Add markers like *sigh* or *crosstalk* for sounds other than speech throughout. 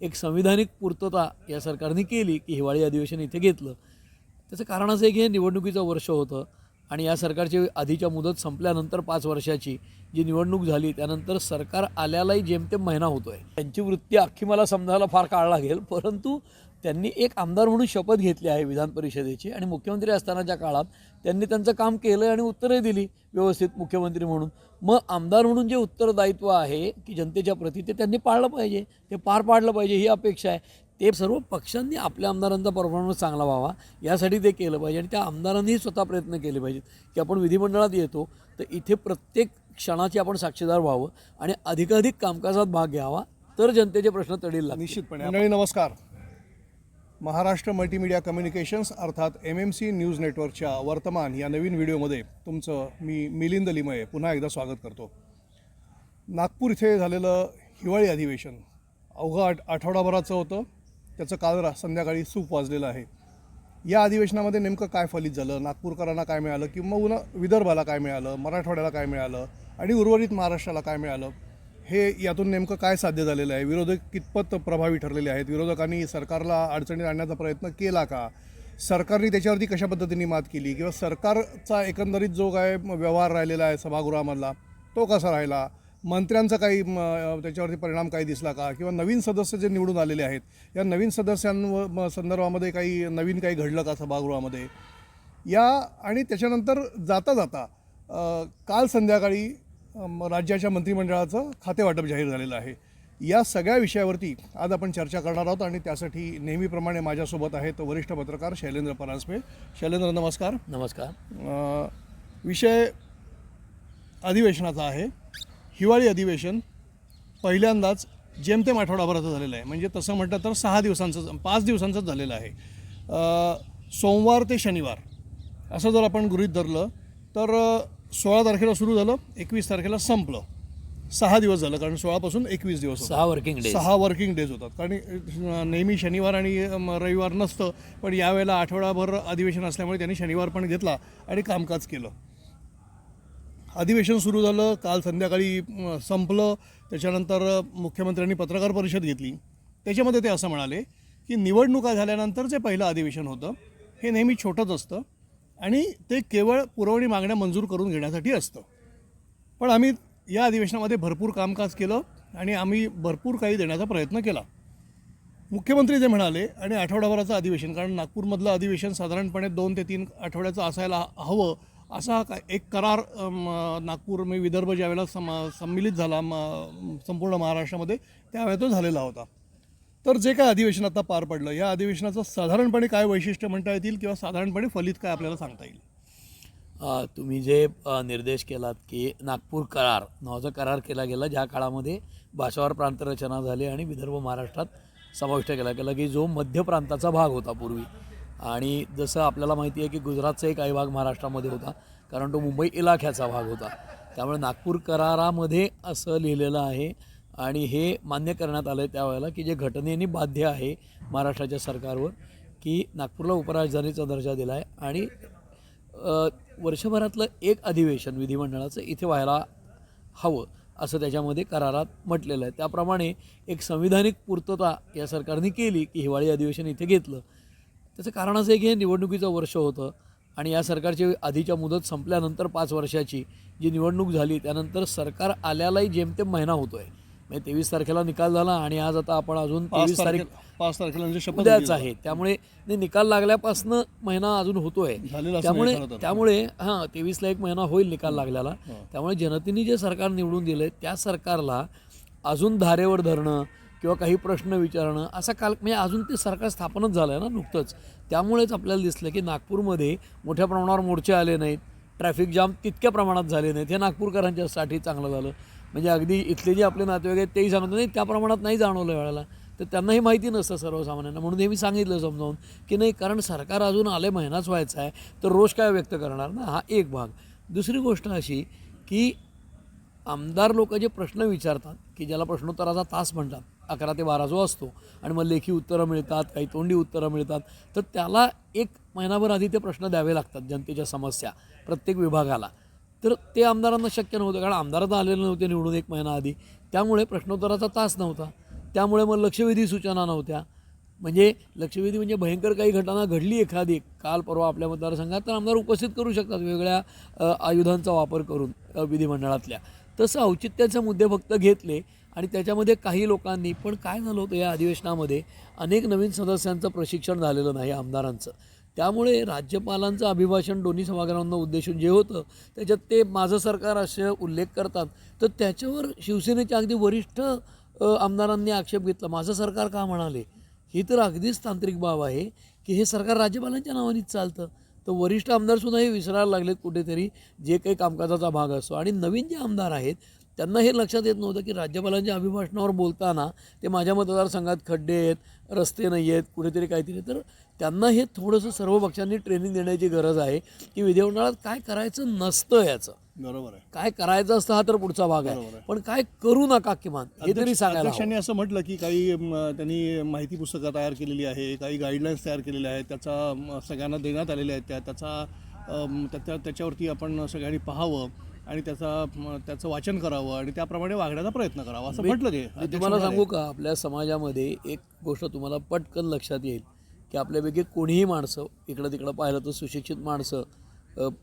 एक संविधानिक पूर्तता या सरकारने केली की हिवाळी अधिवेशन इथे घेतलं. त्याचं कारण असं आहे की हे निवडणुकीचं वर्ष होतं आणि या सरकारची आधीच्या मुदत संपल्यानंतर पाच वर्षाची जी निवडणूक झाली त्यानंतर सरकार आल्यालाही जेमतेम महिना होतो आहे त्यांची वृत्ती अख्खी मला समजायला फार काळ लागेल परंतु त्यांनी एक आमदार म्हणून शपथ घेतली आहे विधान परिषदेची आणि मुख्यमंत्री असतानाच्या काळात त्यांनी त्यांचं काम केलं आणि उत्तरही दिली व्यवस्थित मुख्यमंत्री म्हणून. मग आमदार म्हणून जे उत्तरदायित्व आहे की जनतेच्या प्रती ते त्यांनी पाळलं पाहिजे ते पार पाडलं पाहिजे ही अपेक्षा आहे. ते सर्व पक्षांनी आपल्या आमदारांचा परफॉर्मन्स चांगला व्हावा यासाठी ते केलं पाहिजे आणि त्या आमदारांनीही स्वतः प्रयत्न केले पाहिजेत की आपण विधिमंडळात येतो तर इथे प्रत्येक क्षणाची आपण साक्षीदार व्हावं आणि अधिकाधिक कामकाजात भाग घ्यावा तर जनतेचे प्रश्न तडील निश्चितपणे. नमस्कार. महाराष्ट्र मल्टीमीडिया कम्युनिकेशन्स अर्थात एम एम सी न्यूज नेटवर्कच्या वर्तमान या नवीन व्हिडिओमध्ये तुमचं मी मिलिंद लिमये पुन्हा एकदा स्वागत करतो. नागपूर इथे झालेलं हिवाळी अधिवेशन अवघं आठ आठवडाभराचं होतं. त्याचं काल रा संध्याकाळी सूप वाजलेलं आहे. या अधिवेशनामध्ये नेमकं काय फलित झालं? नागपूरकरांना काय मिळालं? किंवा उन्हा विदर्भाला काय मिळालं? मराठवाड्याला काय मिळालं? आणि उर्वरित महाराष्ट्राला काय मिळालं? हे यातून नेमकं काय साध्य झालेलं आहे? विरोधक कितपत प्रभावी ठरलेले आहेत? विरोधकांनी सरकारला अडचणीत आणण्याचा प्रयत्न केला का? सरकारने त्याच्यावरती कशा पद्धतीने मात केली? किंवा सरकारचा एकंदरीत जो काय व्यवहार राहिलेला आहे सभागृहामधला तो कसा राहिला? मंत्र्यांचा काही म, त्याच्यावरती परिणाम काही दिसला का? किंवा नवीन सदस्य जे निवडून आलेले आहेत या नवीन सदस्यांवर म, संदर्भामध्ये काही नवीन काही घडलं का सभागृहामध्ये? या आणि त्याच्यानंतर जाता जाता काल संध्याकाळी राज्याच्या मंत्रिमंडळाचं खातेवाटप जाहीर झालेलं आहे. या सगळ्या विषयावरती आज आपण चर्चा करणार आहोत आणि त्यासाठी नेहमीप्रमाणे माझ्यासोबत आहेत वरिष्ठ पत्रकार शैलेंद्र परांजपे. शैलेंद्र नमस्कार. नमस्कार. विषय अधिवेशनाचा आहे. हिवाळी अधिवेशन पहिल्यांदाच जेमतेम आठवडाभराचं झालेलं आहे. म्हणजे तसं म्हटलं तर सहा दिवसांचं पाच दिवसांचंच झालेलं आहे. सोमवार ते शनिवार असं जर आपण गृहीत धरलं तर सोळा तारखेला सुरू झालं एकवीस तारखेला संपलं. सहा दिवस झालं कारण सोळापासून एकवीस दिवस. सहा वर्किंग डे सहा वर्किंग डेज होतात. कारण नेहमी शनिवार आणि अम, रविवार नसतं पण यावेळेला आठवडाभर अधिवेशन असल्यामुळे त्यांनी शनिवार पण घेतला आणि कामकाज केलं. अधिवेशन सुरू झालं काल संध्याकाळी संपलं. त्याच्यानंतर अ, मुख्यमंत्र्यांनी पत्रकार परिषद घेतली. त्याच्यामध्ये ते असं म्हणाले की निवडणुका झाल्यानंतर जे पहिलं अधिवेशन होतं. हे नेहमी छोटंच असतं. आणि ते केवळ पुरवणी मागण्या मंजूर करून घेण्यासाठी असतं. पण आम्ही या अधिवेशनामध्ये भरपूर कामकाज केलं आणि आम्ही भरपूर काही देण्याचा प्रयत्न केला. मुख्यमंत्री जे म्हणाले आणि आठवडाभराचं अधिवेशन कारण नागपूरमधलं अधिवेशन साधारणपणे दोन ते तीन आठवड्याचं असायला हवं असा का- एक करार नागपूर मी विदर्भ ज्यावेळेला सम सम्मिलित झाला म- संपूर्ण महाराष्ट्रामध्ये त्यावेळेला तो झालेला होता. तर जे काय अधिवेशन आता पार पडलं या अधिवेशनाचं साधारणपणे काय वैशिष्ट्य म्हणता येतील किंवा साधारणपणे फलित काय आपल्याला सांगता येईल? तुम्ही जे निर्देश केलात की नागपूर करार नावाचा करार केला गेला ज्या काळामध्ये भाषावर प्रांतरचना झाली आणि विदर्भ महाराष्ट्रात समाविष्ट केला गेला की जो मध्य प्रांताचा भाग होता पूर्वी. आणि जसं आपल्याला माहिती आहे की गुजरातचाही काही भाग महाराष्ट्रामध्ये होता कारण तो मुंबई इलाख्याचा भाग होता. त्यामुळे नागपूर करारामध्ये असं लिहिलेलं आहे आणि हे मान्य करण्यात आलं आहे त्यावेळेला की जे घटनेने बाध्य आहे महाराष्ट्राच्या सरकारवर की नागपूरला उपराजधानीचा दर्जा दिला आहे आणि वर्षभरातलं एक अधिवेशन विधिमंडळाचं इथे व्हायला हवं असं त्याच्यामध्ये करारात म्हटलेलं आहे. त्याप्रमाणे एक संविधानिक पूर्तता या सरकारने केली की हिवाळी अधिवेशन इथे घेतलं. त्याचं कारण असं आहे की हे निवडणुकीचं वर्ष होतं आणि या सरकारची आधीच्या मुदत संपल्यानंतर पाच वर्षाची जी निवडणूक झाली त्यानंतर सरकार आल्यालाही जेमतेम महिना होतो आहे म्हणजे तेवीस तारखेला निकाल झाला आणि आज आता आपण अजून तेवीस तारीख पाच तारखेला म्हणजे शपथ आहे. त्यामुळे निकाल लागल्यापासनं महिना अजून होतोय. त्यामुळे. त्यामुळे हां तेवीसला एक महिना होईल निकाल लागल्याला. त्यामुळे जनतेने जे सरकार निवडून दिलंय त्या सरकारला अजून धारेवर धरणं किंवा काही प्रश्न विचारणं असा काल म्हणजे अजून ते सरकार स्थापनच झालं आहे ना नुकतंच. त्यामुळेच आपल्याला दिसलं की नागपूरमध्ये मोठ्या प्रमाणावर मोर्चे आले नाहीत. ट्रॅफिक जाम तितक्या प्रमाणात झाले नाहीत. हे नागपूरकरांच्यासाठी चांगलं झालं. म्हणजे अगदी इथले जे आपले नातेवाईक आहेत तेही सांगत नाही त्या प्रमाणात नाही जाणवलं वेळेला. तर त्यांनाही माहिती नसतं सर्वसामान्यांना. म्हणून हे मी सांगितलं समजावून की नाही कारण सरकार अजून आले महिनाच व्हायचा आहे तर रोष काय व्यक्त करणार ना? हा एक भाग. दुसरी गोष्ट अशी की आमदार लोक जे प्रश्न विचारतात की ज्याला प्रश्नोत्तराचा तास म्हणतात अकरा ते बारा जो असतो आणि मग लेखी उत्तरं मिळतात काही तोंडी उत्तरं मिळतात तर त्याला एक महिनाभर आधी ते प्रश्न द्यावे लागतात जनतेच्या समस्या प्रत्येक विभागाला. तर ते आमदारांना शक्य नव्हतं. कारण आमदार तर आलेले नव्हते निवडून एक महिना आधी. त्यामुळे प्रश्नोत्तराचा तास नव्हता. त्यामुळे मग लक्षवेधी सूचना नव्हत्या. म्हणजे लक्षवेधी म्हणजे भयंकर काही घटना घडली एखादी. काल परवा आपल्या मतदारसंघात तर आमदार उपस्थित करू शकतात वेगळ्या आयुधांचा वापर करून विधिमंडळातल्या. तसं औचित्याचे मुद्दे फक्त घेतले आणि त्याच्यामध्ये काही लोकांनी पण काय झालं होतं या अधिवेशनामध्ये? अनेक नवीन सदस्यांचं प्रशिक्षण झालेलं नाही आमदारांचं. त्यामुळे राज्यपालांचं अभिभाषण दोन्ही सभागृहांना उद्देशून जे होतं त्याच्यात ते माझं सरकार असे उल्लेख करतात. तर त्याच्यावर शिवसेनेच्या अगदी वरिष्ठ आमदारांनी आक्षेप घेतला. माझं सरकार का म्हणाले? ही तर अगदीच तांत्रिक बाब आहे की हे सरकार राज्यपालांच्या नावानेच चालतं. तर वरिष्ठ आमदारसुद्धा हे विसरायला लागलेत कुठेतरी जे काही कामकाजाचा भाग असतो आणि नवीन जे आमदार आहेत त्यांना हे लक्षात येत नव्हतं की राज्यपालांच्या अभिभाषणावर बोलताना ते माझ्या मतदारसंघात खड्डे आहेत रस्ते नाही आहेत कुठेतरी काहीतरी तर त्यांना हे थोडंसं सर्व पक्षांनी ट्रेनिंग देण्याची गरज आहे की विधिमंडळात काय करायचं नसतं याचं. बरोबर आहे. काय करायचं असतं हा तर पुढचा भाग आहे. पण काय करू नका किमान हे तरी सांगायला असं म्हटलं की काही त्यांनी माहिती पुस्तकं तयार केलेली आहे काही गाईडलाईन्स तयार केलेल्या आहेत त्याचा सगळ्यांना देण्यात आलेल्या आहेत त्या त्याचा त्याच्यावरती आपण सगळ्यांनी पाहावं. आणि त्याचा त्याचं वाचन करावं आणि त्याप्रमाणे वागण्याचा प्रयत्न करावा असं म्हटलं ते तुम्हाला. सांगू का आपल्या समाजामध्ये एक गोष्ट तुम्हाला पटकन लक्षात येईल की आपल्यापैकी कोणीही माणसं इकडं तिकडं पाहिलं तर सुशिक्षित माणसं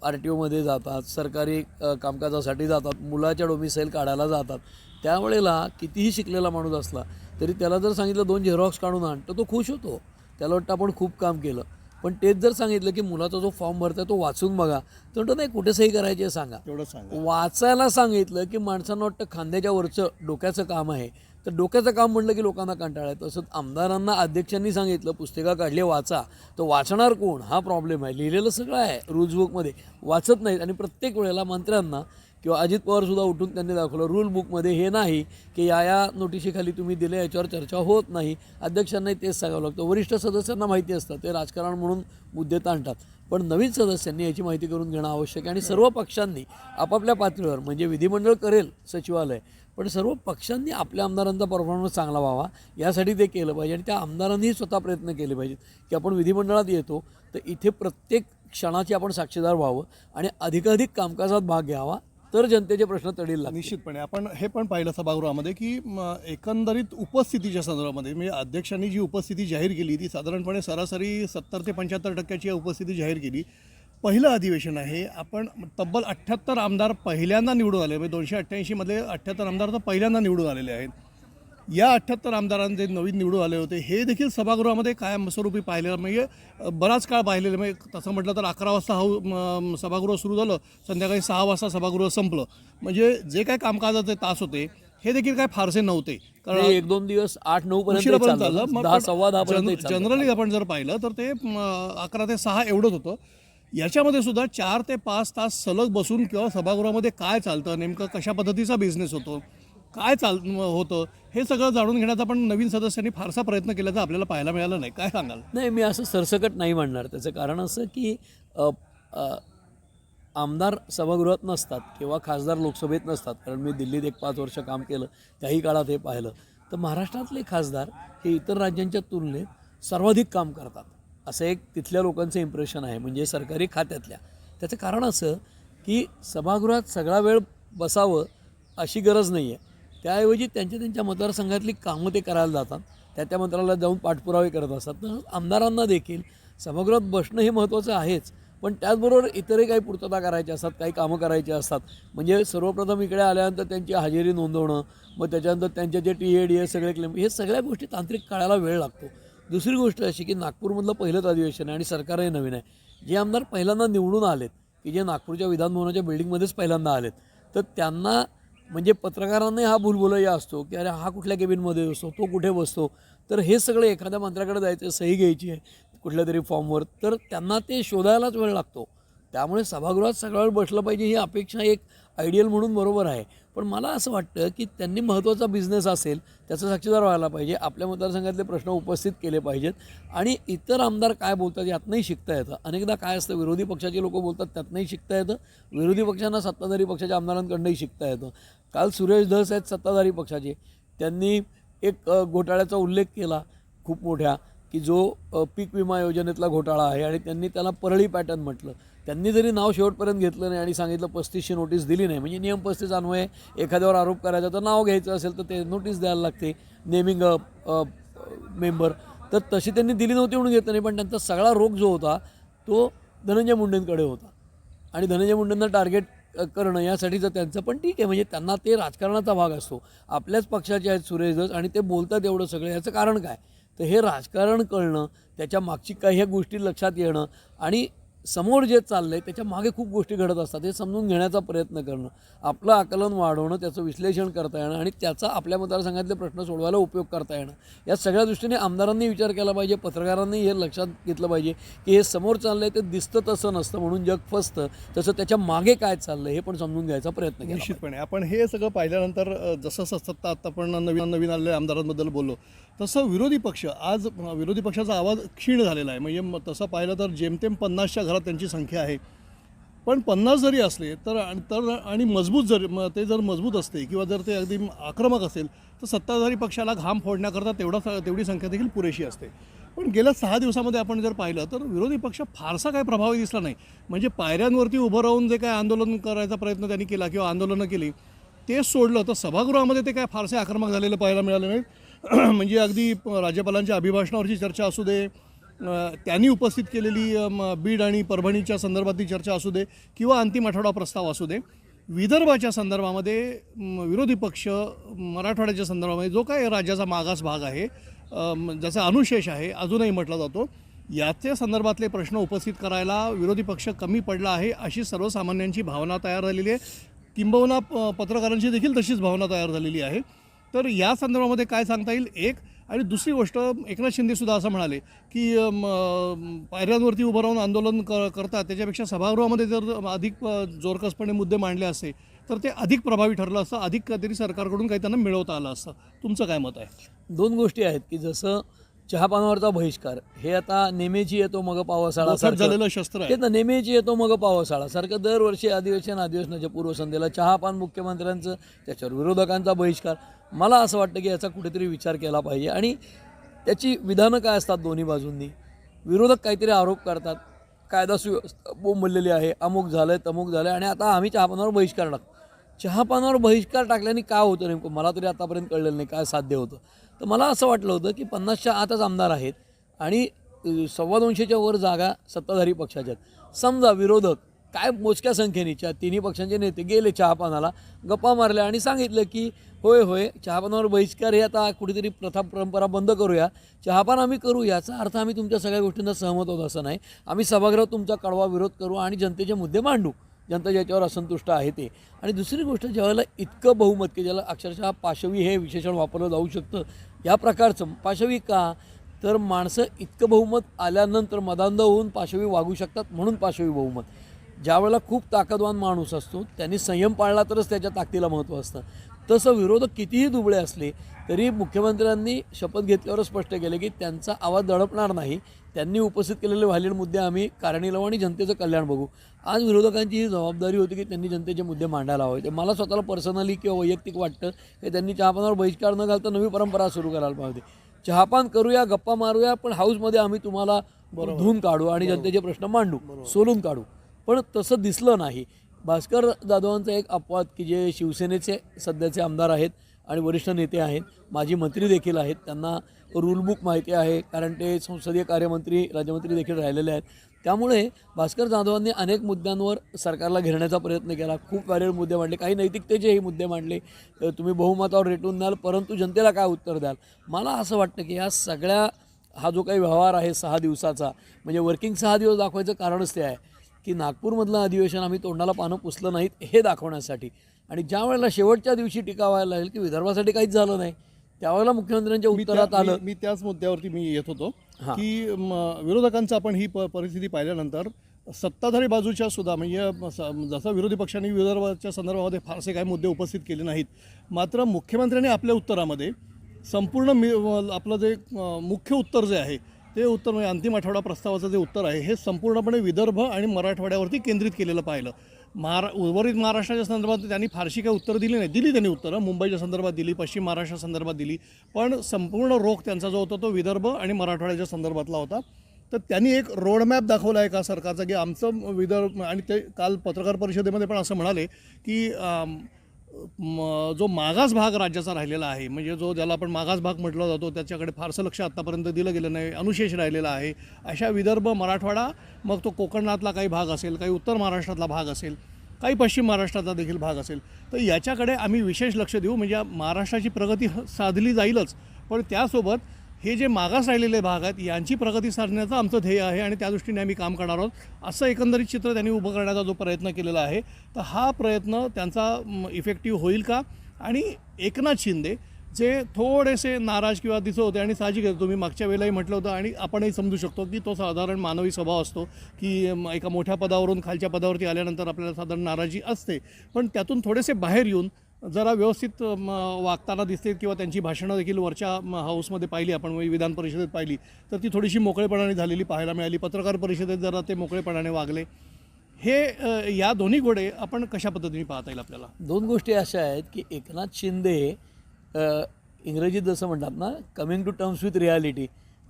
आर टी ओमध्ये जातात सरकारी कामकाजासाठी जातात मुलाच्या डोमिसाईल काढायला जातात त्यावेळेला कितीही शिकलेला माणूस असला तरी त्याला जर सांगितलं दोन झेरॉक्स काढून आण तर तो खुश होतो त्याला वाटतं आपण खूप काम केलं पण तेच जर सांगितलं की मुलाचा जो फॉर्म भरताय तो वाचून बघा. तर म्हणतो नाही कुठे सही करायची सांगा. सांगा. वाचायला सांगितलं की माणसांना वाटतं खांद्याच्या वरचं डोक्याचं काम आहे. तर डोक्याचं काम म्हणलं की लोकांना कंटाळा आहे. तसंच आमदारांना अध्यक्षांनी सांगितलं पुस्तिका काढली वाचा. तर वाचणार कोण? हा प्रॉब्लेम आहे. लिहिलेलं सगळं आहे. रूल्स बुकमध्ये वाचत नाहीत. आणि प्रत्येक वेळेला मंत्र्यांना किंवा अजित पवारसुद्धा उठून त्यांनी दाखवलं रूल बुकमध्ये हे नाही की या या नोटिशीखाली तुम्ही दिले याच्यावर चर्चा होत नाही. अध्यक्षांनाही तेच सांगावं लागतं. वरिष्ठ सदस्यांना माहिती असतं. ते राजकारण म्हणून मुद्दे ताणतात. पण नवीन सदस्यांनी याची माहिती करून घेणं आवश्यक आहे. आणि सर्व पक्षांनी आपापल्या पातळीवर म्हणजे विधिमंडळ करेल सचिवालय पण सर्व पक्षांनी आपल्या आमदारांचा परफॉर्मन्स चांगला व्हावा यासाठी ते केलं पाहिजे. आणि त्या आमदारांनीही स्वतः प्रयत्न केले पाहिजेत की आपण विधिमंडळात येतो तर इथे प्रत्येक क्षणाची आपण साक्षीदार व्हावं आणि अधिकाधिक कामकाजात भाग घ्यावा तर जनतेचे प्रश्न तडील लागतील. निश्चितपणे. आपण हे पण पाहिलं सभागृहामध्ये की एकंदरीत उपस्थितीच्या संदर्भामध्ये म्हणजे अध्यक्षांनी जी उपस्थिती जाहीर केली ती साधारणपणे सरासरी सत्तर ते पंच्याहत्तर टक्क्याची उपस्थिती जाहीर केली. पहिलं अधिवेशन आहे आपण तब्बल अठ्ठ्याहत्तर आमदार पहिल्यांदा निवडून आले म्हणजे दोनशे अठ्ठ्याऐंशीमध्ये अठ्ठ्याहत्तर आमदार तर पहिल्यांदा निवडून आलेले आहेत. या अठ्ठ्याहत्तर आमदारांचे नवीन निवडून आले होते हे देखील सभागृहामध्ये कायमस्वरूपी पाहिलेलं म्हणजे बराच काळ पाहिलेलं म्हणजे तसं म्हटलं तर अकरा वाजता हा सभागृह सुरू झालं संध्याकाळी सहा वाजता सभागृह संपलं. म्हणजे जे काय कामकाजाचे तास होते हे देखील काय फारसे नव्हते. कारण एक दोन दिवस आठ नऊ पर्यंत चाललं. मग जनरली आपण जर पाहिलं तर ते अकरा ते सहा एवढंच होतं. याच्यामध्ये सुद्धा चार ते पाच तास सलग बसून किंवा सभागृहामध्ये काय चालतं नेमकं कशा पद्धतीचा बिझनेस होतो काय चाल होतं? हे सगळं जाणून घेण्याचा पण नवीन सदस्यांनी फारसा प्रयत्न केल्याचं आपल्याला पाहायला मिळालं नाही. काय सांगाल? नाही मी असं सरसकट नाही म्हणणार त्याचं. कारण असं की आमदार सभागृहात नसतात किंवा खासदार लोकसभेत नसतात. कारण मी दिल्लीत एक पाच वर्ष काम केलं त्याही काळात हे पाहिलं. तर महाराष्ट्रातले खासदार हे इतर राज्यांच्या तुलनेत सर्वाधिक काम करतात. असं एक तिथल्या लोकांचं इम्प्रेशन आहे. म्हणजे सरकारी खात्यातल्या. त्याचं कारण असं की सभागृहात सगळा वेळ बसावं अशी गरज नाही आहे त्याऐवजी त्यांच्या त्यांच्या मतदारसंघातली कामं ते करायला जातात. त्या त्या मंत्रालयात जाऊन पाठपुरावे करत असतात. तर आमदारांना देखील सभागृहात बसणं हे महत्त्वाचं आहेच. पण त्याचबरोबर इतरही काही पूर्तता करायच्या असतात काही कामं करायची असतात. म्हणजे सर्वप्रथम इकडे आल्यानंतर त्यांची हजेरी नोंदवणं मग त्याच्यानंतर त्यांचे जे टी ए डी ए सगळे क्लेम हे सगळ्या गोष्टी तांत्रिक काळाला वेळ लागतो. दुसरी गोष्ट अशी की नागपूरमधलं पहिलंच अधिवेशन आहे आणि सरकारही नवीन आहे. जे आमदार पहिल्यांदा निवडून आलेत की जे नागपूरच्या विधानभवनाच्या बिल्डिंगमध्येच पहिल्यांदा आलेत तर त्यांना म्हणजे पत्रकारांनाही हा भूलभुलैया असतो की अरे हा कुठल्या केबिनमध्ये असतो तो कुठे बसतो? तर हे सगळं एखाद्या मंत्र्याकडे जायचं सही घ्यायची आहे कुठल्या तरी फॉर्मवर तर त्यांना ते शोधायलाच वेळ लागतो. त्यामुळे सभागृहात सगळ्यावर बसलं पाहिजे ही अपेक्षा एक आयडियल म्हणून बरोबर आहे. पण मला असं वाटतं की त्यांनी महत्त्वाचा बिझनेस असेल त्याचा साक्षीदार व्हायला पाहिजे. आपल्या मतदारसंघातले प्रश्न उपस्थित केले पाहिजेत. आणि इतर आमदार काय बोलतात यातनंही शिकता येतं. अनेकदा काय असतं विरोधी पक्षाचे लोक बोलतात त्यातनंही शिकता येतं. विरोधी पक्षांना सत्ताधारी पक्षाच्या आमदारांकडनंही शिकता येतं. काल सुरेश धस आहेत सत्ताधारी पक्षाचे. त्यांनी एक घोटाळ्याचा उल्लेख केला खूप मोठ्या. की जो पीक विमा योजनेतला घोटाळा आहे आणि त्यांनी त्याला परळी पॅटर्न म्हटलं. त्यांनी जरी नाव शेवटपर्यंत घेतलं नाही आणि सांगितलं पस्तीसशे नोटीस दिली नाही म्हणजे नियम पस्तीस अन्वये एखाद्यावर आरोप करायचा तर नाव घ्यायचं असेल तर ते नोटीस द्यायला लागते नेमिंग मेंबर तर तशी त्यांनी दिली नव्हती म्हणून घेतलं नाही पण त्यांचा सगळा रोग जो होता तो धनंजय मुंडेंकडे होता. आणि धनंजय मुंडेंना टार्गेट करणं यासाठीचं त्यांचं पण ठीक आहे म्हणजे त्यांना ते राजकारणाचा भाग असतो. आपल्याच पक्षाचे आहेत सुरेश दस आणि ते बोलतात एवढं सगळं याचं कारण काय? तर हे राजकारण कळणं त्याच्या मागची काही ह्या गोष्टी लक्षात येणं आणि समोर जे चाललंय त्याच्यामागे खूप गोष्टी घडत असतात हे समजून घेण्याचा प्रयत्न करणं आपलं आकलन वाढवणं त्याचं विश्लेषण करता येणं आणि त्याचा आपल्या मतदारसंघातले प्रश्न सोडवायला उपयोग करता येणं. या सगळ्या दृष्टीने आमदारांनी विचार केला पाहिजे पत्रकारांनी हे लक्षात घेतलं पाहिजे की हे समोर चाललंय ते दिसतं तसं नसतं म्हणून जग फसतं तसं त्याच्यामागे काय चाललंय हे पण समजून घ्यायचा प्रयत्न निश्चितपणे. आपण हे सगळं पाहिल्यानंतर जसं सत्ता आता आपण नवीन नवीन आलेल्या आमदारांबद्दल बोललो तसं विरोधी पक्ष आज विरोधी पक्षाचा आवाज क्षीण झालेला आहे. म्हणजे तसं पाहिलं तर जेमतेम पन्नासच्या घरात त्यांची संख्या आहे. पण पन्नास जरी असले तर आणि तर आणि मजबूत जर म- ते जर मजबूत असते किंवा जर ते अगदी आक्रमक असेल तर सत्ताधारी पक्षाला घाम फोडण्याकरता तेवढा तेवढी संख्या देखील पुरेशी असते. पण गेल्या सहा दिवसामध्ये आपण जर पाहिलं तर विरोधी पक्ष फारसा काही प्रभावी दिसला नाही. म्हणजे पायऱ्यांवरती उभं राहून जे काय आंदोलन करायचा प्रयत्न त्यांनी केला किंवा आंदोलनं केली ते सोडलं तर सभागृहामध्ये ते काय फारसे आक्रमक झालेलं पाहायला मिळालं नाही. *clears throat* म्हणजे अगदी प- राज्यपालांच्या अभिभाषणावरची चर्चा असू दे त्यांनी उपस्थित केलेली बीड आणि परभणीच्या संदर्भातली चर्चा असू दे किंवा अंतिम आठवडा प्रस्ताव असू दे विदर्भाच्या संदर्भामध्ये विरोधी पक्ष मराठवाड्याच्या संदर्भामध्ये जो काय राज्याचा मागास भाग आहे ज्याचा अनुशेष आहे अजूनही म्हटला जातो याच्या संदर्भातले प्रश्न उपस्थित करायला विरोधी पक्ष कमी पडला आहे अशी सर्वसामान्यांची भावना तयार झालेली आहे. किंबहुना प- पत्रकारांची देखील तशीच भावना तयार झालेली आहे. तर या संदर्भामध्ये काय सांगता येईल? एक आणि दुसरी गोष्ट एकनाथ शिंदेसुद्धा असं म्हणाले की पायऱ्यांवरती उभं राहून आंदोलन क करतात. त्याच्यापेक्षा सभागृहामध्ये जर अधिक जोरकसपणे मुद्दे मांडले असते तर ते अधिक प्रभावी ठरलं असतं. अधिक काहीतरी सरकारकडून काही त्यांना मिळवता आलं असतं. तुमचं काय मत आहे? दोन गोष्टी आहेत की जसं चहापानावरचा बहिष्कार. हे आता नेमेची येतो मग पावसाळा झालेलं शस्त्र आहे. तेच ना नेहमीची येतो मग पावसाळा सारखं. दरवर्षी अधिवेशन अधिवेशनाच्या पूर्वसंध्येला चहापान मुख्यमंत्र्यांचं त्याच्यावर विरोधकांचा बहिष्कार. मला असं वाटतं की याचा कुठेतरी विचार केला पाहिजे. आणि त्याची विधानं काय असतात दोन्ही बाजूंनी? विरोधक काहीतरी आरोप करतात. कायदा सुव्यवस्था बोंबलेली आहे. अमुक झालंय तमुक झालंय. आणि आता आम्ही चहापानावर बहिष्कार टाकतो. चहापानावर बहिष्कार टाकल्याने काय होतं नेमकं? मला तरी आतापर्यंत कळलेलं नाही. काय साध्य होतं? तर मला असं वाटलं होतं की पन्नासच्या आतच आमदार आहेत आणि सव्वा दोनशेच्या वर जागा सत्ताधारी पक्षाच्या आहेत. समजा विरोधक काय मोजक्या संख्येने च्या तिन्ही पक्षांचे नेते गेले चहापानाला गप्पा मारल्या आणि सांगितलं की होय होय चहापानावर बहिष्कार हे आता कुठेतरी प्रथा परंपरा बंद करूया चहापान आम्ही करू याचा अर्थ आम्ही तुमच्या सगळ्या गोष्टींना सहमत होत असं नाही. आम्ही सभागृहात तुमचा कडवा विरोध करू आणि जनतेचे मुद्दे मांडू. जनता ज्याच्यावर असंतुष्ट आहे ते. आणि दुसरी गोष्ट ज्यावेळेला इतकं बहुमत की ज्याला अक्षरशः पाशवी हे विशेषण वापरलं जाऊ शकतं या प्रकारचं पाशवी का? तर माणसं इतकं बहुमत आल्यानंतर मदांध होऊन पाशवी वागू शकतात म्हणून पाशवी बहुमत. ज्यावेळेला खूप ताकदवान माणूस असतो त्यांनी संयम पाळला तरच त्याच्या ताकदीला महत्त्व असतं. तसं विरोधक कितीही दुबळे असले तरी मुख्यमंत्र्यांनी शपथ घेतल्यावर स्पष्ट केले की त्यांचा आवाज दडपणार नाही. त्यांनी उपस्थित केलेले व्हॅलिड मुद्दे आम्ही कारणी लावू आणि जनतेचं कल्याण बघू. आज विरोधकांची ही जबाबदारी होती की त्यांनी जनतेचे मुद्दे मांडायला हवे. ते मला स्वतःला पर्सनली किंवा वैयक्तिक वाटतं की त्यांनी चहापानावर बहिष्कार न घालता नवी परंपरा सुरू करायला पाहिजे. चहापान करूया गप्पा मारूया पण हाऊसमध्ये आम्ही तुम्हाला धुवून काढू आणि जनतेचे प्रश्न मांडू सोलून काढू. पण तसं दिसलं नाही. भास्कर जाधवांचा एक अपवाद की जे शिवसेनेचे सध्याचे आमदार आहेत आणि वरिष्ठ नेते आहेत माजी मंत्री देखील आहेत त्यांना रूलबुक माहिती आहे कारण ते संसदीय कार्यमंत्री राज्यमंत्री देखील राहिलेले आहेत. त्यामुळे भास्कर जाधवांनी अनेक मुद्द्यांवर सरकारला घेरण्याचा प्रयत्न केला. खूप व्हॅलिड मुद्दे मांडले. काही नैतिकतेचेही मुद्दे मांडले तर तुम्ही बहुमतावर रेटून द्याल परंतु जनतेला काय उत्तर द्याल? मला असं वाटतं की या सगळ्या हा जो काही व्यवहार आहे सहा दिवसाचा म्हणजे वर्किंग सहा दिवस दाखवायचं कारणच ते आहे की नागपूरमधलं अधिवेशन आम्ही तोंडाला पानं पुसलं नाहीत हे दाखवण्यासाठी. आणि ज्या वेळेला शेवटच्या दिवशी टीका व्हायला लागेल की विदर्भासाठी काहीच झालं नाही त्यावेळेला मुख्यमंत्र्यांच्या मी त्या- उत्तरात आलं. मी- मी त्याच मुद्द्यावरती मी येत होतो हां. की म, विरोधकांचं आपण ही प- परिस्थिती पाहिल्यानंतर सत्ताधारी बाजूच्या सुद्धा म्हणजे स- जसं विरोधी पक्षांनी विदर्भाच्या संदर्भामध्ये फारसे काही मुद्दे उपस्थित केले नाहीत. मात्र मुख्यमंत्र्यांनी आपल्या उत्तरामध्ये संपूर्ण मी आपलं जे अ, मुख्य उत्तर जे आहे ते उत्तर म्हणजे अंतिम आठवडा प्रस्तावाचं जे उत्तर आहे हे संपूर्णपणे विदर्भ आणि मराठवाड्यावरती केंद्रित केलेलं पाहिलं. महारा उर्वरित महाराष्ट्राच्या संदर्भात त्यांनी फारशी काही उत्तर दिली नाही दिली त्यांनी उत्तरं. मुंबईच्या संदर्भात दिली पश्चिम महाराष्ट्रा संदर्भात दिली. पण संपूर्ण रोख त्यांचा जो होता तो विदर्भ आणि मराठवाड्याच्या संदर्भातला होता. तर त्यांनी एक रोडमॅप दाखवला आहे का सरकारचा की आमचं विदर्भ आणि ते काल पत्रकार परिषदेमध्ये पण असं म्हणाले की म- जो मागास भाग राज्याचा राहिलेला आहे म्हणजे जो ज्याला आपण मागास भाग म्हटला जातो त्याच्याकडे फारसं लक्ष आत्तापर्यंत दिलं गेलं नाही अनुशेष राहिलेला आहे. अशा विदर्भ मराठवाडा मग तो कोकणातला काही भाग असेल काही उत्तर महाराष्ट्रातला भाग असेल काही पश्चिम महाराष्ट्रातला देखील भाग असेल तर याच्याकडे आम्ही विशेष लक्ष देऊ. म्हणजे महाराष्ट्राची प्रगती ह- साधली जाईलच. पण त्यासोबत हे जे मागास राहिलेले भाग आहेत यांची प्रगती साधण्याचं आमचं ध्येय आहे आणि त्या दृष्टीने आम्ही काम करणार आहोत. असं एकंदरीत चित्र त्यांनी उभं करण्याचा जो प्रयत्न केलेला आहे तर हा प्रयत्न त्यांचा इफेक्टिव्ह होईल का? आणि एकनाथ शिंदे जे थोडेसे नाराज किंवा दिसत होते आणि साहजिक आहे तुम्ही मागच्या वेळेलाही म्हटलं होतं आणि आपणही समजू शकतो की तो साधारण मानवी स्वभाव असतो की एका मोठ्या पदावरून खालच्या पदावरती आल्यानंतर आपल्याला साधारण नाराजी असते. पण त्यातून थोडेसे बाहेर येऊन जरा व्यवस्थित वागताना दिसते किंवा त्यांची भाषणं देखील वरच्या हाऊसमध्ये पाहिली आपण म्हणजे विधान परिषदेत पाहिली तर ती थोडीशी मोकळेपणाने झालेली पाहायला मिळाली. पत्रकार परिषदेत जरा ते मोकळेपणाने वागले. हे या दोन्ही घोडे आपण कशा पद्धतीने पाहता येईल आपल्याला? दोन गोष्टी अशा आहेत की एकनाथ शिंदे इंग्रजीत जसं म्हणतात ना coming to terms with reality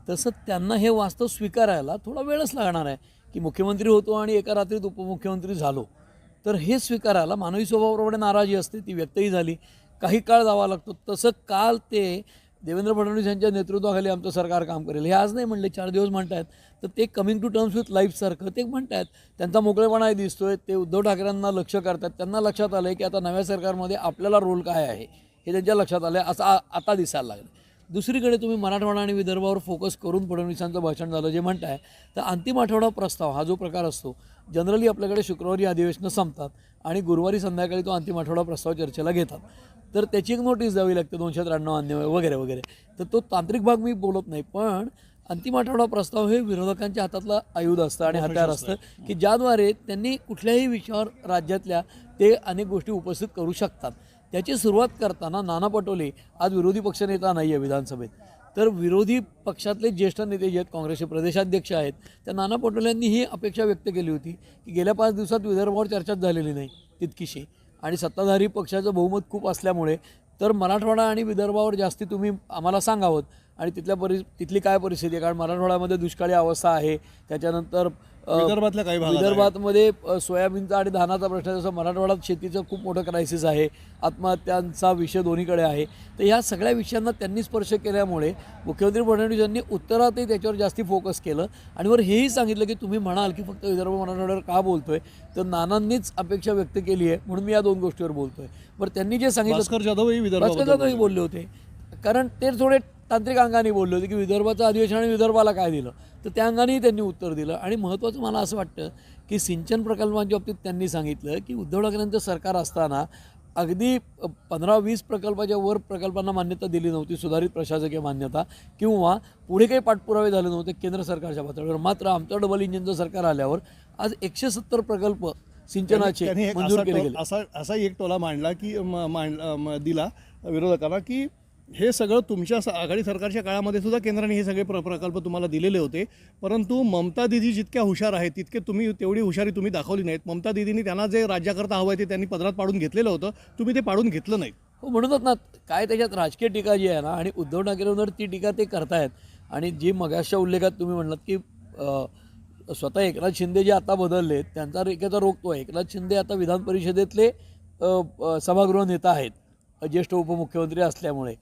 तसं त्यांना हे वास्तव स्वीकारायला थोडा वेळच लागणार आहे की मुख्यमंत्री होतो आणि एका रात्रीत उपमुख्यमंत्री झालो. तर हे स्वीकारायला मानवी स्वभावाप्रमाणे नाराजी असते ती व्यक्तही झाली. काही काळ जावा लागतो. तसं काल ते देवेंद्र फडणवीस यांच्या नेतृत्वाखाली आमचं सरकार काम करेल. हे आज नाही म्हणले चार दिवस म्हणतायत. तर ते कमिंग टू टर्म्स विथ लाईफसारखं ते म्हणतायत. त्यांचा मोकळेपणाही दिसतोय. ते उद्धव ठाकरेंना लक्ष करतात त्यांना लक्षात आलं आहे की आता नव्या सरकारमध्ये आपल्याला रोल काय आहे? हे त्यांच्या लक्षात आलं आहे असं आ- आता दिसायला लागलं दुसरीकडे तुम्ही मराठवाडा आणि विदर्भावर फोकस करून फडणवीसांचं भाषण झालं जे म्हणताय तर अंतिम आठवडा प्रस्ताव हा जो प्रकार असतो जनरली आपल्याकडे शुक्रवारी अधिवेशनं संपतात आणि गुरुवारी संध्याकाळी तो अंतिम आठवडा प्रस्ताव चर्चेला घेतात. तर त्याची एक नोटीस द्यावी लागते दोनशे त्र्याण्णव अन्य वगैरे वगैरे. तर तो तांत्रिक भाग मी बोलत नाही पण अंतिम आठवडा प्रस्ताव हे विरोधकांच्या हातातलं आयुध असतं आणि हत्यार असतं की ज्याद्वारे त्यांनी कुठल्याही विषयावर राज्यातल्या ते अनेक गोष्टी उपस्थित करू शकतात. त्याची सुरुवात करताना नाना पटोले आज विरोधी पक्षनेता नाही आहे विधानसभेत. तर विरोधी पक्षातले ज्येष्ठ नेते जे आहेत काँग्रेसचे प्रदेशाध्यक्ष आहेत त्या नाना पटोलेंनी ही अपेक्षा व्यक्त केली होती की गेल्या पाच दिवसात विदर्भावर चर्चाच झालेली नाही तितकीशी. आणि सत्ताधारी पक्षाचं बहुमत खूप असल्यामुळे तर मराठवाडा आणि विदर्भावर जास्ती तुम्ही आम्हाला सांगावं. आणि तिथल्या परि तिथली काय परिस्थिती आहे? कारण मराठवाड्यामध्ये दुष्काळी अवस्था आहे. त्याच्यानंतर विदर्भातल्या काही अ, सोयाबीनचा आणि धानाचा प्रश्न जसं मराठवाड्यात शेतीचं खूप मोठं क्रायसिस आहे. आत्महत्यांचा विषय दोन्हीकडे आहे. तर ह्या सगळ्या विषयांना त्यांनी स्पर्श केल्यामुळे मुख्यमंत्री फडणवीस यांनी उत्तरातही त्याच्यावर जास्ती फोकस केलं. आणि वर हेही सांगितलं की तुम्ही म्हणाल की फक्त विदर्भ मराठवाड्यावर का बोलतोय? तर नानांनीच अपेक्षा व्यक्त केली आहे. म्हणून मी या दोन गोष्टीवर बोलतोय. बरं त्यांनी जे सांगितलं भास्कर जाधवही विदर्भाबद्दल जाधवही बोलले होते. कारण ते थोडे तांत्रिक अंगाने बोलले होते की विदर्भाचं अधिवेशन आणि विदर्भाला काय दिलं? तर त्या अंगानेही त्यांनी उत्तर दिलं. आणि महत्त्वाचं मला असं वाटतं की सिंचन प्रकल्पांच्या बाबतीत त्यांनी सांगितलं की उद्धव ठाकरेंचं सरकार असताना अगदी पंधरा वीस प्रकल्पाच्या वर प्रकल्पांना मान्यता दिली नव्हती सुधारित प्रशासकीय मान्यता किंवा पुढे काही पाठपुरावे झाले नव्हते केंद्र सरकारच्या पातळीवर. मात्र आमचं डबल इंजिनचं सरकार आल्यावर आज एकशे सत्तर प्रकल्प सिंचनाचे मंजूर केले गेले. असा असा एक टोला मांडला की मांड दिला विरोधकांना की हे सगळं तुमच्या स- आघाडी सरकारच्या काळामध्ये सुद्धा केंद्राने हे सगळे प्र प्रकल्प तुम्हाला दिलेले होते. परंतु ममता दिदी जितक्या हुशार आहेत तितके तुम्ही तेवढी हुशारी तुम्ही दाखवली नाहीत. ममता दिदींनी त्यांना जे राज्याकरता हवं आहे ते त्यांनी पदरात पाडून घेतलेलं होतं. तुम्ही ते पाडून घेतलं नाही. हो म्हणूनच ना काय त्याच्यात राजकीय टीका जी आहे ना आणि उद्धव ठाकरेंवर ती टीका ते करतायत. आणि जी मगाशच्या उल्लेखात तुम्ही म्हणलात की स्वतः एकनाथ शिंदे जे आता बदलले त्यांचा रेखेचा रोग तो आहे. एकनाथ शिंदे आता विधान परिषदेतले सभागृह नेता आहेत. ज्येष्ठ उपमुख्यमंत्री असल्यामुळे.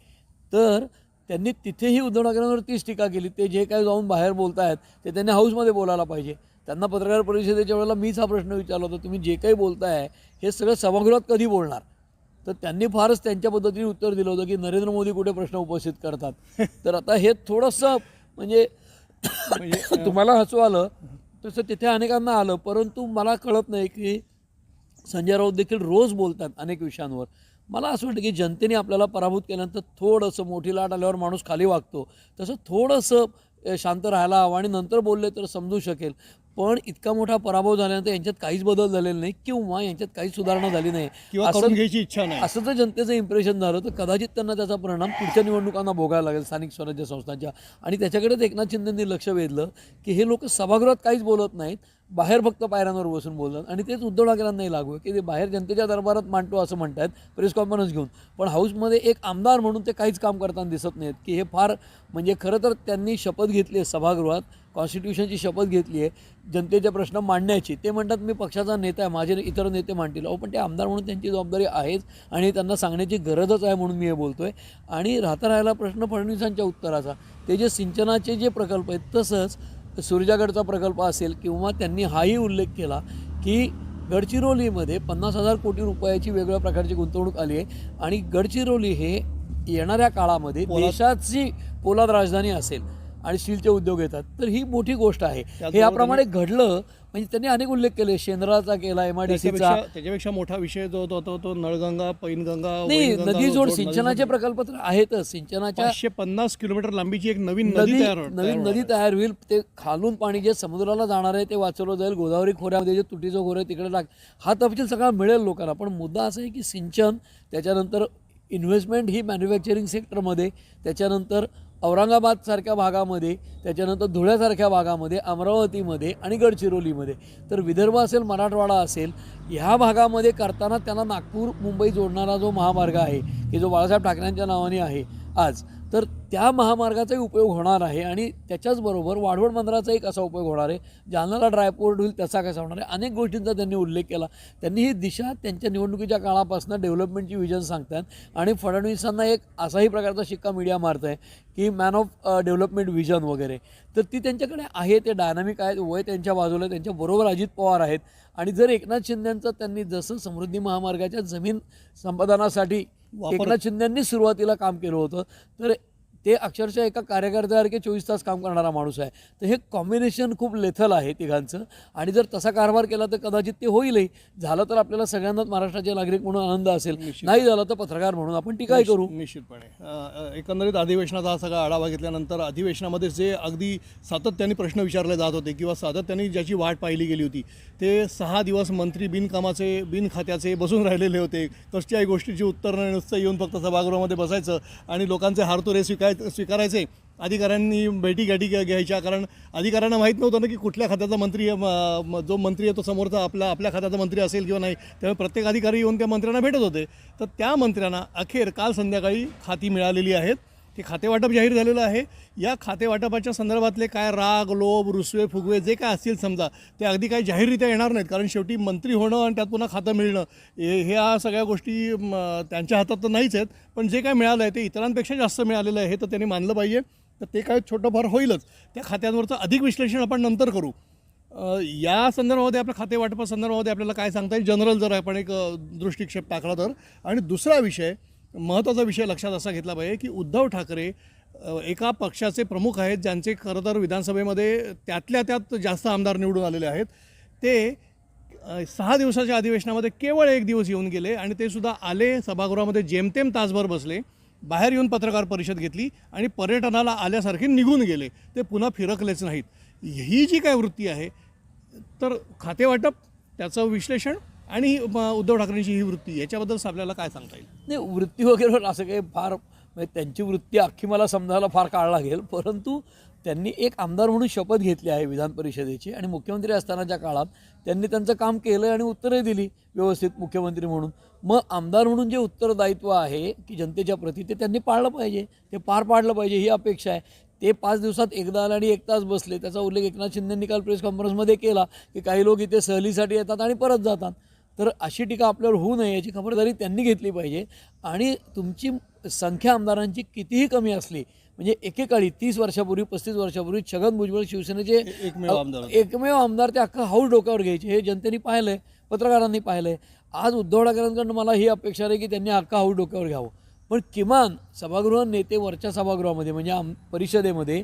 तर त्यांनी तिथेही उद्धव ठाकरेंवर तीच टीका केली. ते जे काही जाऊन बाहेर बोलतायत ते त्यांनी हाऊसमध्ये बोलायला पाहिजे. त्यांना पत्रकार परिषदेच्या वेळेला मीच हा प्रश्न विचारला होता. तुम्ही जे काही बोलताय हे सगळं सभागृहात कधी बोलणार? तर त्यांनी फारच त्यांच्या पद्धतीने उत्तर दिलं होतं की नरेंद्र मोदी कुठे प्रश्न उपस्थित करतात. तर आता हे थोडंसं म्हणजे *coughs* तुम्हाला हसू आलं तसं तिथे अनेकांना आलं परंतु मला कळत नाही की संजय राऊत देखील रोज बोलतात अनेक विषयांवर. मला असं वाटतं की जनतेने आपल्याला पराभूत केल्यानंतर थोडंसं मोठी लाट आल्यावर माणूस खाली वागतो. तसं थोडंसं शांत राहायला हवं आणि नंतर बोलले तर समजू शकेल. पण इतका मोठा पराभव झाल्यानंतर यांच्यात काहीच बदल झालेला नाही किंवा यांच्यात काहीच सुधारणा झाली नाही. किंवा करून घ्यायची इच्छा नाही. असं जर जनतेचं इम्प्रेशन झालं तर कदाचित त्यांना त्याचा परिणाम पुढच्या निवडणुकांना भोगायला लागेल स्थानिक स्वराज्य संस्थांच्या. आणि त्याच्याकडेच एकनाथ शिंदेंनी लक्ष वेधलं की हे लोक सभागृहात काहीच बोलत नाहीत बाहेर फक्त पायऱ्यांवर बसून बोलतात. आणि तेच उद्धव ठाकरेंनाही लागू आहे की ते बाहेर जनतेच्या दरबारात मांडतो असं म्हणतात प्रेस कॉन्फरन्स घेऊन. पण हाऊसमध्ये एक आमदार म्हणून ते काहीच काम करताना दिसत नाहीत की हे फार म्हणजे खरं तर त्यांनी शपथ घेतली आहे सभागृहात कॉन्स्टिट्यूशनची शपथ घेतली आहे जनतेचे प्रश्न मांडण्याची. ते म्हणतात मी पक्षाचा नेता आहे माझे इतर नेते मांडतील. अहो पण ते आमदार म्हणून त्यांची जबाबदारी आहेच आणि त्यांना सांगण्याची गरजच आहे म्हणून मी हे बोलतो आहे आणि राहता राहिला प्रश्न फडणवीसांच्या उत्तराचा. ते जे सिंचनाचे जे प्रकल्प आहेत तसंच सूर्जागडचा प्रकल्प असेल किंवा त्यांनी हाही उल्लेख केला की गडचिरोलीमध्ये पन्नास हजार कोटी रुपयाची वेगवेगळ्या प्रकारची गुंतवणूक आली आहे आणि गडचिरोली हे येणाऱ्या काळामध्ये देशाची पोलाद राजधानी असेल. आणि स्टीलचे उद्योग येतात. तर ही मोठी गोष्ट आहे. हे याप्रमाणे घडलं म्हणजे त्यांनी अनेक उल्लेख केले. शेंद्राचा केला एम आय डी सीचा त्याच्यापेक्षा मोठा विषय जो होता तो तो नळगंगा पैनगंगा नाही नदी जोड सिंचनाचे प्रकल्प तर आहेतच. सिंचनाच्या पन्नास किलोमीटर लांबीची एक नवीन नदी नवीन नदी तयार होईल. ते खालून पाणी जे समुद्राला जाणार आहे ते वाचवलं जाईल. गोदावरी खोऱ्यामध्ये जे तुटीचं खोरं आहे तिकडे टाक हा तपशील सगळा मिळेल लोकांना. पण मुद्दा असा आहे की सिंचन त्याच्यानंतर इन्व्हेस्टमेंट ही मॅन्युफॅक्चरिंग सेक्टरमध्ये त्याच्यानंतर औरंगाबादसारख्या भागामध्ये त्याच्यानंतर धुळ्यासारख्या भागामध्ये अमरावतीमध्ये आणि गडचिरोलीमध्ये. तर विदर्भ असेल मराठवाडा असेल ह्या भागामध्ये करताना त्यांना नागपूर मुंबई जोडणारा जो महामार्ग आहे की जो बाळासाहेब ठाकरेंच्या नावाने आहे आज. तर त्या महामार्गाचाही उपयोग होणार आहे आणि त्याच्याचबरोबर वाढवण बंदराचा एक असा उपयोग होणार आहे. जालनाला ड्रायपोर्ट होईल त्याचा कसा होणार आहे? अनेक गोष्टींचा त्यांनी उल्लेख केला. त्यांनी ही दिशा त्यांच्या निवडणुकीच्या काळापासून डेव्हलपमेंटची विजन सांगतात आणि फडणवीसांना एक असाही प्रकारचा शिक्का मीडिया मारत आहे की मॅन ऑफ डेव्हलपमेंट विजन वगैरे. तर ती त्यांच्याकडे आहे ते डायनामिक आहेत वय त्यांच्या बाजूला आहे. त्यांच्याबरोबर अजित पवार आहेत. आणि जर एकनाथ शिंदेंचं त्यांनी जसं समृद्धी महामार्गाच्या जमीन संपादनासाठी एकनाथ शिंदेंनी सुरुवातीला काम केलं होतं. तर ते अक्षरशः एका कार्यकर्त्यासारखे चोवीस तास काम करणारा माणूस आहे. तर हे कॉम्बिनेशन खूप लेथल आहे तिघांचं. आणि जर तसा कारभार केला तर कदाचित ते होईलही. झालं तर आपल्याला सगळ्यांनाच महाराष्ट्राचे नागरिक म्हणून आनंद असेल. नाही झालं तर पत्रकार म्हणून आपण टीकाही करू. निश्चितपणे. एकंदरीत अधिवेशनाचा हा सगळा आढावा घेतल्यानंतर अधिवेशनामध्ये जे अगदी सातत्याने प्रश्न विचारले जात होते किंवा सातत्याने ज्याची वाट पाहिली गेली होती ते सहा दिवस मंत्री बिनकामाचे बिन खात्याचे बसून राहिलेले होते. कसल्याही गोष्टीची उत्तर नुसतं येऊन फक्त सभागृहामध्ये बसायचं आणि लोकांचे हारतोरे स्वीकार स्वीकारायचे? अधिकाऱ्यांनी भेटी गाठी घ्या- घ्यायच्या कारण अधिकाऱ्यांना माहीत नव्हतं ना की कुठल्या खात्याचा मंत्री म- जो मंत्री आहे तो समोरचा आपला आपल्या खात्याचा मंत्री असेल किंवा नाही. त्यामुळे प्रत्येक अधिकारी येऊन त्या मंत्र्यांना भेटत होते. तर त्या मंत्र्यांना अखेर काल संध्याकाळी खाती मिळालेली आहेत. ते खातेवाटप जाहीर झालेलं आहे. या खातेवाटपाच्या संदर्भातले काय राग लोभ रुसवे फुगवे जे काय असतील समजा ते अगदी काही जाहीररित्या येणार नाहीत. कारण शेवटी मंत्री होणं आणि त्यात पुन्हा खातं मिळणं हे ह्या सगळ्या गोष्टी त्यांच्या हातात तर नाहीच आहेत. पण जे काय मिळालं आहे ते इतरांपेक्षा जास्त मिळालेलं आहे हे तर त्यांनी मानलं पाहिजे. तर ते काय छोटंफार होईलच. त्या खात्यांवरचं अधिक विश्लेषण आपण नंतर करू. या संदर्भामध्ये आपल्या खाते वाटपा संदर्भामध्ये आपल्याला काय सांगता येईल? जनरल जर आपण एक दृष्टिक्षेप टाकला तर. आणि दुसरा विषय महत्त्वाचा विषय लक्षात असा घेतला पाहिजे की उद्धव ठाकरे एका पक्षाचे प्रमुख आहेत ज्यांचे खरं तर विधानसभेमध्ये त्यातल्या त्यात जास्त आमदार निवडून आलेले आहेत. ते सहा दिवसाच्या अधिवेशनामध्ये केवळ एक दिवस येऊन गेले आणि ते सुद्धा आले सभागृहामध्ये जेमतेम तासभर बसले बाहेर येऊन पत्रकार परिषद घेतली आणि पर्यटनाला आल्यासारखे निघून गेले. ते पुन्हा फिरकलेच नाहीत. ही जी काय वृत्ती आहे तर खातेवाटप त्याचं विश्लेषण आणि उद्धव ठाकरेंची ही वृत्ती याच्याबद्दल आपल्याला काय सांगता येईल? नाही वृत्ती वगैरे असं काही फार म्हणजे त्यांची वृत्ती अख्खी मला समजायला फार काळ लागेल. परंतु त्यांनी एक आमदार म्हणून शपथ घेतली आहे विधान परिषदेची आणि मुख्यमंत्री असतानाच्या काळात त्यांनी त्यांचं काम केलं आणि उत्तरही दिली व्यवस्थित मुख्यमंत्री म्हणून. मग आमदार म्हणून जे उत्तरदायित्व आहे की जनतेच्या प्रती ते त्यांनी पाळलं पाहिजे. ते पार पाडलं पाहिजे ही अपेक्षा आहे. ते पाच दिवसात एकदा आलं आणि एक तास बसले. त्याचा उल्लेख एकनाथ शिंदेंनी काल प्रेस कॉन्फरन्समध्ये केला की काही लोक इथे सहलीसाठी येतात आणि परत जातात. तर अशी टीका आपल्यावर होऊ नये याची खबरदारी त्यांनी घेतली पाहिजे. आणि तुमची संख्या आमदारांची कितीही कमी असली म्हणजे एकेकाळी तीस वर्षापूर्वी पस्तीस वर्षापूर्वी छगन भुजबळ शिवसेनेचे एकमेव आमदार होते. एकमेव आमदार ते अख्खा हाऊस डोक्यावर घ्यायचे. हे जनतेने पाहिलंय पत्रकारांनी पाहिलंय. आज उद्धव ठाकरेंकडून मला ही अपेक्षा आहे की त्यांनी अख्खा हाऊस डोक्यावर घ्यावं. पण किमान सभागृह नेते वरच्या सभागृहामध्ये म्हणजे आम परिषदेमध्ये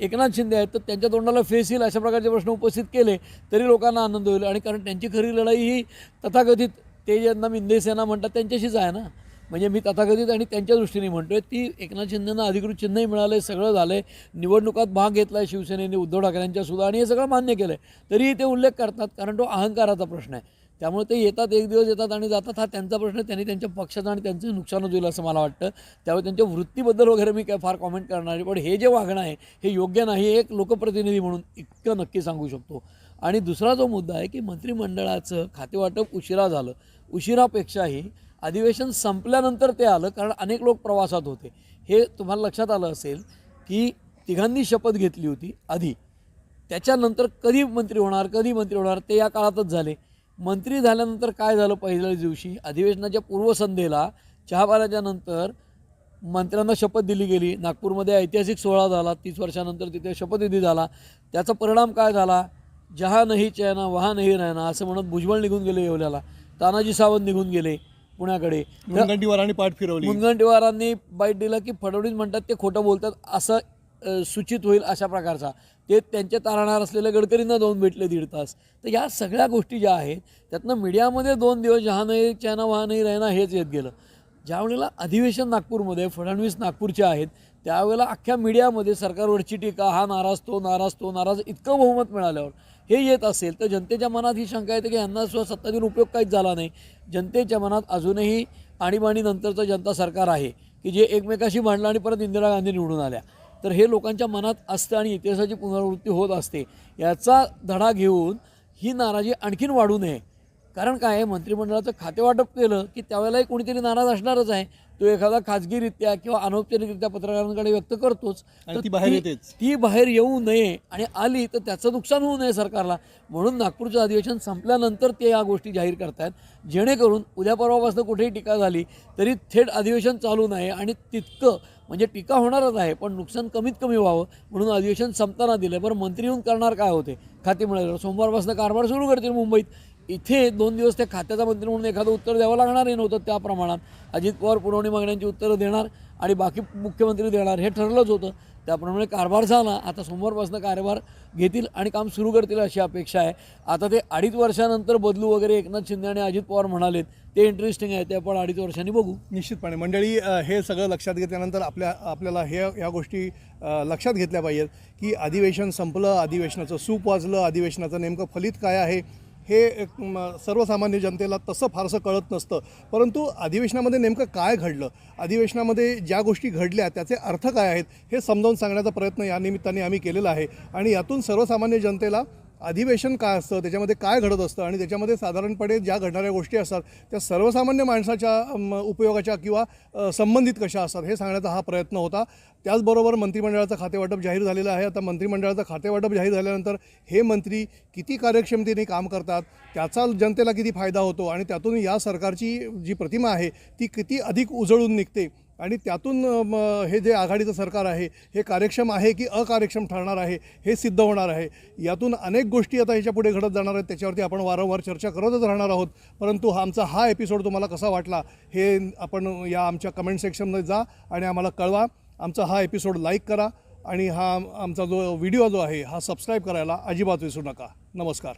एकनाथ शिंदे आहेत तर त्यांच्या तोंडाला फेस येईल अशा प्रकारचे प्रश्न उपस्थित केले तरी लोकांना आनंद होईल. आणि कारण त्यांची खरी लढाई ही तथाकथित ते ज्यांना मिंदेसेना म्हणतात त्यांच्याशीच आहे ना? म्हणजे मी तथाकथित आणि त्यांच्या दृष्टीने म्हणतो आहे ती एकनाथ शिंदेना अधिकृत चिन्हही मिळालं आहे सगळं झालं आहे निवडणुकात भाग घेतला आहे शिवसेनेने उद्धव ठाकरेंच्यासुद्धा आणि हे सगळं मान्य केलं आहे तरीही ते उल्लेख करतात कारण तो अहंकाराचा प्रश्न आहे. त्यामुळे ते येतात एक दिवस येतात आणि जातात. हा त्यांचा प्रश्न त्यांनी त्यांच्या पक्षाचं आणि त्यांचं नुकसानच होईल असं मला वाटतं. त्यामुळे त्यांच्या वृत्तीबद्दल वगैरे मी काय फार कॉमेंट करणार आहे पण हे जे वागणं आहे हे योग्य नाही हे एक लोकप्रतिनिधी म्हणून इतकं नक्की सांगू शकतो. आणि दुसरा जो मुद्दा आहे की मंत्रिमंडळाचं खातेवाटप उशिरा झालं. उशिरापेक्षाही अधिवेशन संपल्यानंतर ते आलं कारण अनेक लोक प्रवासात होते. हे तुम्हाला लक्षात आलं असेल की तिघांनी शपथ घेतली होती आधी. त्याच्यानंतर कधी मंत्री होणार कधी मंत्री होणार ते या काळातच झाले. मंत्री झाल्यानंतर काय झालं पहिल्याच दिवशी? अधिवेशनाच्या पूर्वसंध्येला चहापाल्याच्या नंतर मंत्र्यांना शपथ दिली गेली. नागपूरमध्ये ऐतिहासिक सोहळा झाला तीस वर्षानंतर तिथे शपथविधी झाला. त्याचा परिणाम काय झाला? जहा नाही चैना वहा नाही राहना असं म्हणत भुजबळ निघून गेले येवल्याला. तानाजी सावंत निघून गेले पुण्याकडे. मुनगंटीवारांनी पाठ फिरवली. मुनगंटीवारांनी बाईट दिला की फडणवीस म्हणतात ते खोटं बोलतात असं सूचित होईल अशा प्रकारचा. ते त्यांचे तारणार असलेल्या गडकरींना जाऊन भेटले दीड तास. तर या सगळ्या गोष्टी ज्या आहेत त्यातनं मीडियामध्ये दोन दिवस जहा नाही चॅना वहा नाही राहना हेच येत गेलं. ज्या वेळेला अधिवेशन नागपूरमध्ये फडणवीस नागपूरचे आहेत त्यावेळेला अख्ख्या मीडियामध्ये सरकारवरची टीका हा नाराज तो नाराज तो नाराज इतकं बहुमत मिळाल्यावर हे येत असेल तर जनतेच्या मनात ही शंका येते की यांना सुद्धा सत्ताधीन उपयोग काहीच झाला नाही. जनतेच्या मनात अजूनही आणीबाणीनंतरचं जनता सरकार आहे की जे एकमेकाशी भांडलं आणि परत इंदिरा गांधी निवडून आल्या. तर हे लोकांच्या मनात असतं आणि इतिहासाची पुनरावृत्ती होत असते. याचा धडा घेऊन ही नाराजी आणखीन वाढू नये. कारण काय आहे? मंत्रिमंडळाचं खातेवाटप केलं की त्यावेळेलाही कोणीतरी नाराज असणारच आहे. तो एखादा खाजगीरित्या किंवा अनौपचारिकरित्या पत्रकारांकडे व्यक्त करतोच. ती बाहेर. ती बाहेर येऊ नये आणि आली तर त्याचं नुकसान होऊ नये सरकारला. म्हणून नागपूरचं अधिवेशन संपल्यानंतर ते या गोष्टी जाहीर करतायत. जेणेकरून उद्या परवापासून कुठेही टीका झाली तरी थेट अधिवेशन चालू नये आणि तितकं म्हणजे टीका होणारच आहे पण नुकसान कमीत कमी व्हावं म्हणून अधिवेशन संपताना दिलं बरं मंत्री येऊन करणार काय होते? खाते मिळाल्यावर सोमवारपासून कारभार सुरू करतील मुंबईत. इथे दोन दिवस त्या खात्याचा मंत्री म्हणून एखादं उत्तर द्यावं लागणारही नव्हतं त्या प्रमाणात. अजित पवार पुरवणी मागण्यांची उत्तरं देणार आणि बाकी मुख्यमंत्री देणार हे ठरलंच होतं. त्याप्रमाणे म्हणजे कारभार झाला आता सोमवारपासून कारभार घेतील आणि काम सुरू करतील अशी अपेक्षा आहे. आता ते अडीच वर्षानंतर बदलू वगैरे एकनाथ शिंदे आणि अजित पवार म्हणालेत ते इंटरेस्टिंग आहे ते आपण अडीच वर्षांनी बघू. निश्चितपणे. मंडळी हे सगळं लक्षात घेतल्यानंतर आपल्या आपल्याला हे ह्या गोष्टी लक्षात घेतल्या पाहिजेत की अधिवेशन संपलं अधिवेशनाचं सूप वाजलं अधिवेशनाचं नेमकं फलित काय आहे? हे एक, सर्वसामान्य जनतेला तसं फारसं कळत नसतं. परंतु अधिवेशनामध्ये नेमकं काय घडलं? अधिवेशनामध्ये ज्या गोष्टी घडल्या त्याचे अर्थ काय आहेत हे समजावून सांगण्याचा प्रयत्न या निमित्ताने आम्ही केलेला आहे. आणि यातून सर्वसामान्य जनतेला अधिवेशन काय असतं त्याच्यामध्ये काय घडत असतं आणि त्याच्यामध्ये साधारणपणे ज्या घडणाऱ्या गोष्टी असतात त्या सर्वसामान्य माणसाच्या उपयोगाच्या किंवा संबंधित कशा असतात हे सांगण्याचा हा प्रयत्न होता. त्याचबरोबर मंत्रिमंडळाचं खातेवाटप जाहीर झालेलं आहे. आता मंत्रिमंडळाचं खातेवाटप जाहीर झाल्यानंतर हे मंत्री किती कार्यक्षमतेने काम करतात त्याचा जनतेला किती फायदा होतो आणि त्यातून या सरकारची जी प्रतिमा आहे ती किती अधिक उजळून निघते आणि त्यातून हे जे आघाडीचं सरकार आहे हे कार्यक्षम आहे की अकार्यक्षम ठरणार आहे हे सिद्ध होणार आहे? यातून अनेक गोष्टी आता ह्याच्या पुढे घडत जाणार आहेत त्याच्यावरती आपण वारंवार चर्चा करतच राहणार आहोत. परंतु हा आमचा हा एपिसोड तुम्हाला कसा वाटला हे आपण या आमच्या कमेंट सेक्शनमध्ये जा आणि आम्हाला कळवा. आमचा हा एपिसोड लाईक करा आणि हा आमचा जो व्हिडिओ जो आहे हा सबस्क्राईब करायला अजिबात विसरू नका. नमस्कार.